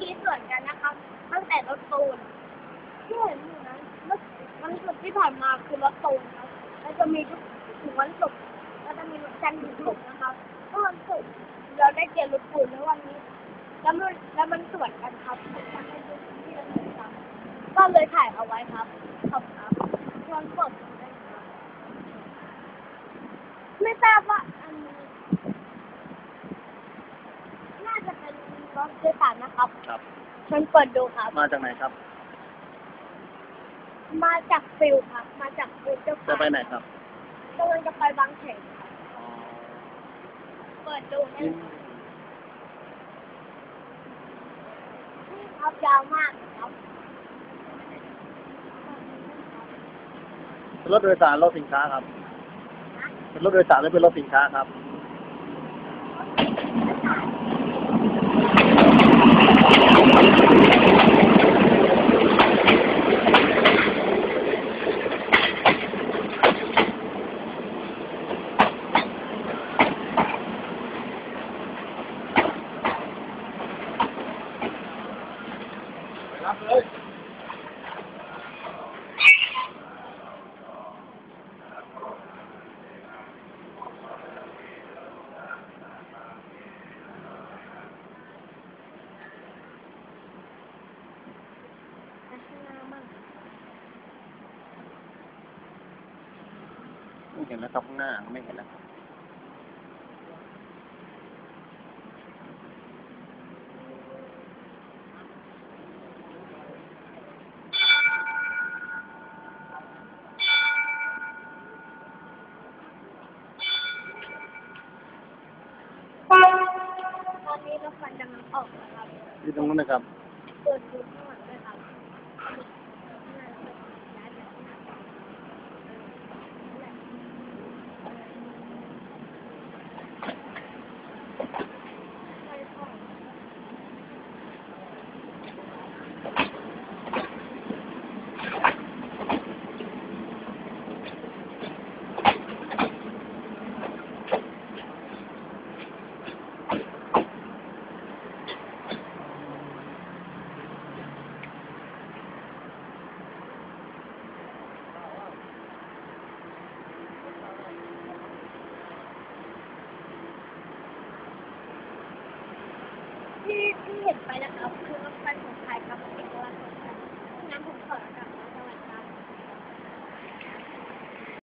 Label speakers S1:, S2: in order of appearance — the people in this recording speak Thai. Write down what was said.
S1: กี้สวนกันนะครับตั้งแต่รถตูนที่เห็นอยู่นั้นเมื่อวันศุกร์ที่ผ่านมาคือรถตูนครับแล้วจะมีทุกถึงวันศุกร์แล้วจะมีวันจันทร์ถึงศุกร์นะครับก็วันศุกร์เราได้เจอรถปูนแล้ววันนี้แล้วมันแล้วมันสวนกันครับผมอยากให้ดูที่เราเห็นครับก็เลยถ่ายเอาไว้ครับขอบคุณครับชวนกดด้วยนะครับไม่ทราบว่าอันนี้น่าจะเป็น รถโดยสารนะครับ
S2: ครับ
S1: ชวนเปิดดูครับ
S2: มาจากไหนครับ
S1: มาจากฟิลครับ มาจากฟิลเจ้า
S2: จะไปไหนครับ
S1: กำลังจะไปบางเขนครับเปิดดูให้นี่ครับยาวมากครับ
S2: รถโดยสารรถสินค้าครับ เป็นรถโดยสารหรือเป็นรถสินค้าครับ
S1: ไม่
S2: เห็นแล้วครับข้างหน้าไม่เห็นแล้ว
S1: นนี้รถไฟกำลังออกแล้วครับ
S2: ที่ตรงนั้นนะครับ
S1: เปิดดูข้างหลังด้ ที่ที่เห็นไปนะครับคือรถไฟของไทยครับเป็นของไทยงั้นผมขอแล้วกัน